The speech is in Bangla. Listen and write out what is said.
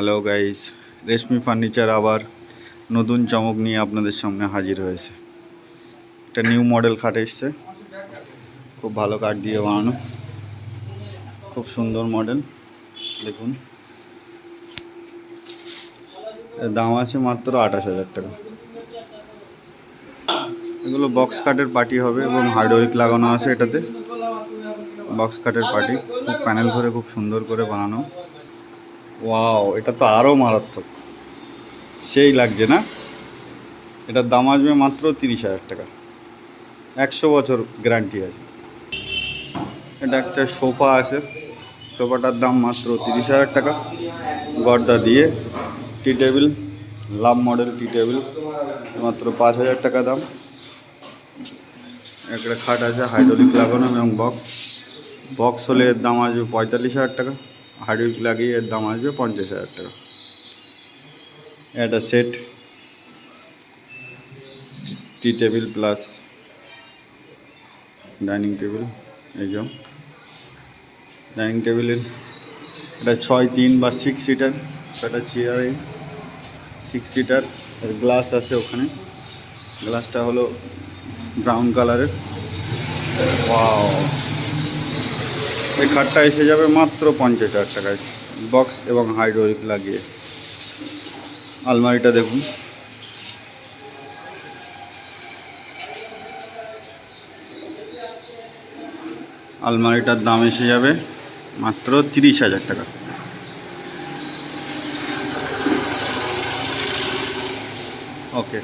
হ্যালো গাইস রেশমি ফার্নিচার আবার নতুন চমক নিয়ে আপনাদের সামনে হাজির হয়েছে। একটা নিউ মডেল খাট এসছে। খুব ভালো কাঠ দিয়ে বানানো। খুব সুন্দর মডেল দেখুন। দাম আছে মাত্র আঠাশ হাজার টাকা। এগুলো বক্স কাঠের পার্টি হবে এবং হাইড্রোলিক লাগানো আছে এটাতে। বক্স কাঠের পার্টি খুব প্যানেল করে খুব সুন্দর করে বানানো। ওয়াও এটা তো আরও মারাত্মক। সেই লাগছে না? এটার দাম আসবে মাত্র তিরিশ হাজার টাকা। একশো বছর গ্যারান্টি আছে। এটা একটা সোফা আছে। সোফাটার দাম মাত্র তিরিশ হাজার টাকা। গর্দা দিয়ে tea table love model tea table মাত্র পাঁচ হাজার টাকা দাম। একটা খাট আছে হাইড্রোলিক লাগানো এবং বক্স বক্স হলে দাম আসবে পঁয়তাল্লিশ হাজার টাকা। হাইড্রোলিক লাগিয়ে এর দাম আসবে পঞ্চাশ হাজার টাকা। একটা set, tea table plus dining table যে। ডাইনিং টেবিলের এটা ছয়, তিন বা সিক্স সিটার সেটা চেয়ারে সিক্স সিটার গ্লাস আছে ওখানে। গ্লাসটা হলো ব্রাউন কালারের ওয়াও এই খাটটা এসে যাবে মাত্র পঞ্চাশ হাজার টাকায়। বক্স এবং হাইড্রোলিক লাগিয়ে। আলমারিটা দেখুন। আলমারিটার দাম এসে যাবে মাত্র তিরিশ হাজার টাকা। ওকে।